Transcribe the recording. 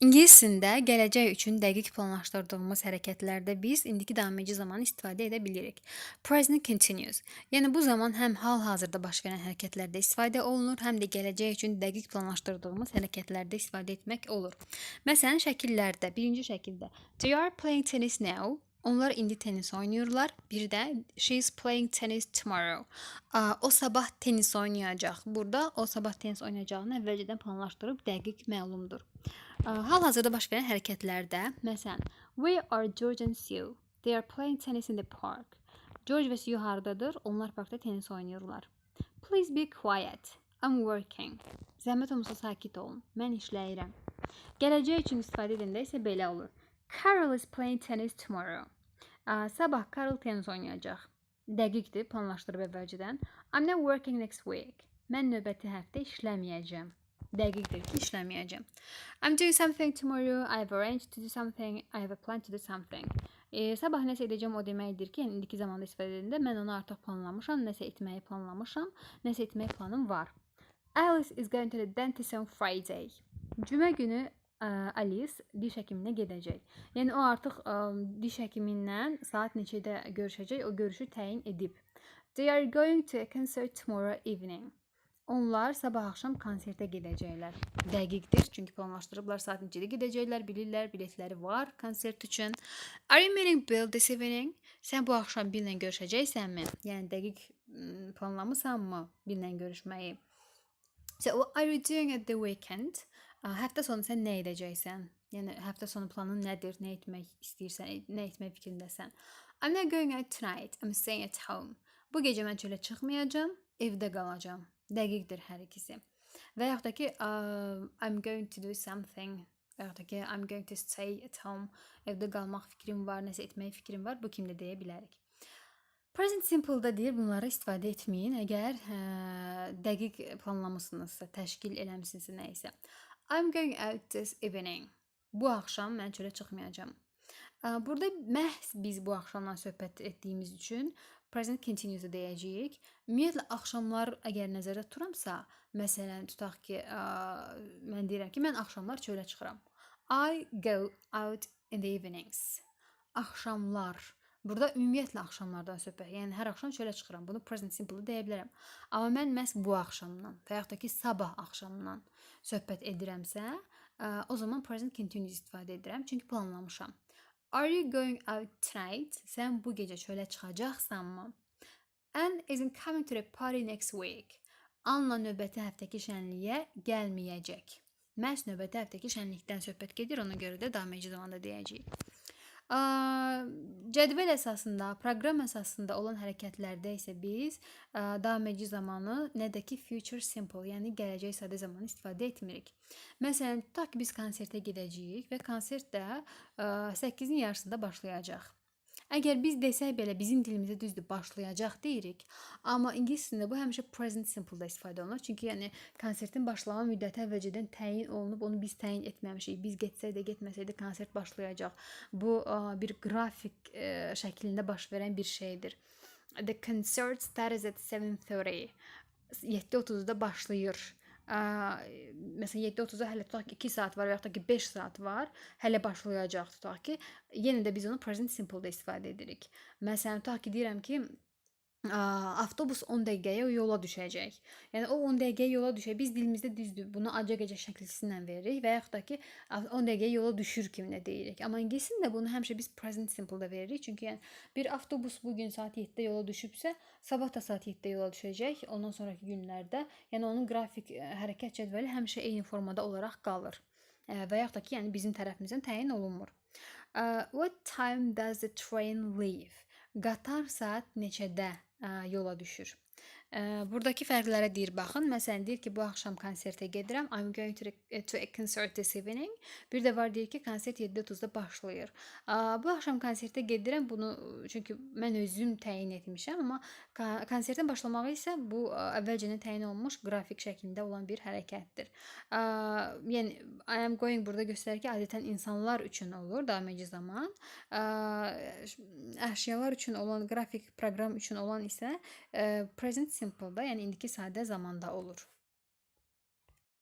İngilis dilində gələcək üçün dəqiq planlaşdırdığımız hərəkətlərdə biz indiki davam edici zamanı istifadə edə bilirik. Present continuous. Yəni bu zaman həm hal-hazırda baş verən hərəkətlərdə istifadə olunur, həm də gələcək üçün dəqiq planlaşdırdığımız hərəkətlərdə istifadə etmək olur. Məsələn, şəkillərdə, birinci şəkildə They are playing tennis now. Onlar indi tenis oynayırlar. Bir də she's playing tennis tomorrow. Aa, O sabah tenis oynayacaq. Burada o sabah tenis oynayacağını əvvəlcədən planlaşdırıb dəqiq məlumdur. Hal-hazırda baş verən hərəkətlərdə, məsələn, We are George and Sue. They are playing tennis in the park. George və Sue hardadır? Onlar parkda tenis oynayırlar. Please be quiet. I'm working. Zəhmət olmasa sakit olun. Mən işləyirəm. Gələcək üçün istifadə edəndə isə belə olur. Carol is playing tennis tomorrow. Sabah Carol tenis oynayacaq. Dəqiqdir, planlaşdırıb əvvəlcədən. I'm not working next week. Mən növbəti həftə işləməyəcəm. Dəqiqdir ki, işləməyəcəm. I'm doing something tomorrow. I've arranged to do something. I have a plan to do something. E, sabah nəsə edəcəm o deməkdir ki, yəni indiki zamanda istifadə edəndə mən onu artıq planlamışam, nəsə etməyi planlamışam, nəsə etmək planım var. Alice is going to the dentist on Friday. Cümə günü Alice diş həkiminə gedəcək. Yəni o artıq ə, diş həkimindən saat neçədə görüşəcək, o görüşü təyin edib. They are going to a concert tomorrow evening. Onlar sabah axşam konsertə gedəcəklər. Dəqiqdir, çünki planlaşdırıblar saat neçədə gedəcəklər, bilirlər, biletləri var konsert üçün. Are you meeting Bill this evening? Sən bu axşam Billlə görüşəcəksənmi? Yəni dəqiq planlamısanmı Billlə görüşməyi? So what are you doing at the weekend? Həftə sonu sən nə edəcəksən? Yəni həftə sonu planın nədir? Nə etmək istəyirsən? e- Nə etmək fikrindəsən? I'm not going out tonight. I'm staying at home. Bu gecə mən çölə çıxmayacağam, evdə qalacağam. Dəqiqdir hər ikisi. Və yaxud da ki, uh, I'm going to do something. Və yaxud da ki, I'm going to stay at home. Evdə qalmaq fikrim var, nəsə etmək fikrim var. Bu kimi də deyə bilərik. Present simple-da deyir, bunları istifadə etməyin. Əgər hə, dəqiq planlamısınızsa, təşkil eləmisinizsə nə isə. I'm going out this evening. Bu axşam mən çölə çıxmayacağam. Burada məhz biz bu axşamdan söhbət etdiyimiz üçün present continuous deyəcəyik. Ümumiyyətlə axşamlar əgər nəzərdə tuturamsa, məsələn, tutaq ki, ə, mən deyirəm ki, mən axşamlar çölə çıxıram. I go out in the evenings. Axşamlar. Burada ümumiyyətlə axşamlardan söhbət. Yəni hər axşam çölə çıxıram. Bunu present simple deyə bilərəm. Amma mən məhz bu axşamdan və yaxud da ki, sabah axşamından söhbət edirəmsə, o zaman present continuous istifadə edirəm, çünki planlamışam. Are you going out tonight? Sən bu gecə çölə çıxacaqsanmı? Anne isn't coming to the party next week. Anla növbəti həftəki şənliyə gəlməyəcək. Məhz növbəti həftəki şənlikdən söhbət gedir, ona görə də davam edici zamanda deyəcəyik. Cədvəl əsasında, proqram əsasında olan hərəkətlərdə isə biz edici zamanı nə də ki future simple, yəni gələcək sadə zamanı istifadə etmirik. Məsələn, tutaq ki biz konsertə gedəcəyik və konsert də ə, 8-in yarısında başlayacaq. Əgər biz desək belə bizim dilimizdə düzdür başlayacaq deyirik, amma ingilis dilində bu həmişə present simple-da istifadə olunur. Çünki yəni konsertin başlama müddəti əvvəlcədən təyin olunub, onu biz təyin etməmişik. Biz getsək də, getməsək də konsert başlayacaq. Bu ə, bir qrafik ə, şəklində baş verən bir şeydir. The concert starts at 7:30. 7:30-da başlayır. Məsələn 7:30-a hələ tutaq ki 2 saat var və yaxud da ki 5 saat var, hələ başlayacaq tutaq ki, yenə də biz onu present simple-da istifadə edirik. Məsələn, tutaq ki deyirəm ki, avtobus 10 dəqiqəyə yola düşəcək. Yəni o 10 dəqiqəyə yola düşəcək. Biz dilimizdə düzdür, bunu acı-acı şəkillə veririk və yaxud da ki, a- 10 dəqiqəyə yola düşür kimi deyirik. Amma ingilis dilində bunu həmişə biz present simple-da veririk. Çünki yəni bir avtobus bu gün saat 7-də yola düşübsə, sabah da saat 7-də yola düşəcək. Ondan sonrakı günlərdə, yəni onun qrafik ə, hərəkət cədvəli həmişə eyni formada olaraq qalır. Ə, Və yaxud da ki, yəni bizim tərəfimizdən təyin olunmur. Ə, What time does the train leave? Qatar saat neçədə yola düşür? Buradakı fərqlərə deyir baxın. Məsələn, deyir ki, bu axşam konsertə gedirəm. I'm going to, to a concert this evening. Bir də var deyir ki, konsert 7:30-da başlayır. Bu axşam konsertə gedirəm. Bunu çünki mən özüm təyin etmişəm, amma ko- konsertin başlamağı isə bu əvvəlcədən təyin olunmuş qrafik şəklində olan bir hərəkətdir. Yəni I am going burada göstərir ki, adətən insanlar üçün olur davam edici zaman. Əşyalar üçün olan qrafik proqram üçün olan isə present simple-da, yəni indiki sadə zamanda olur.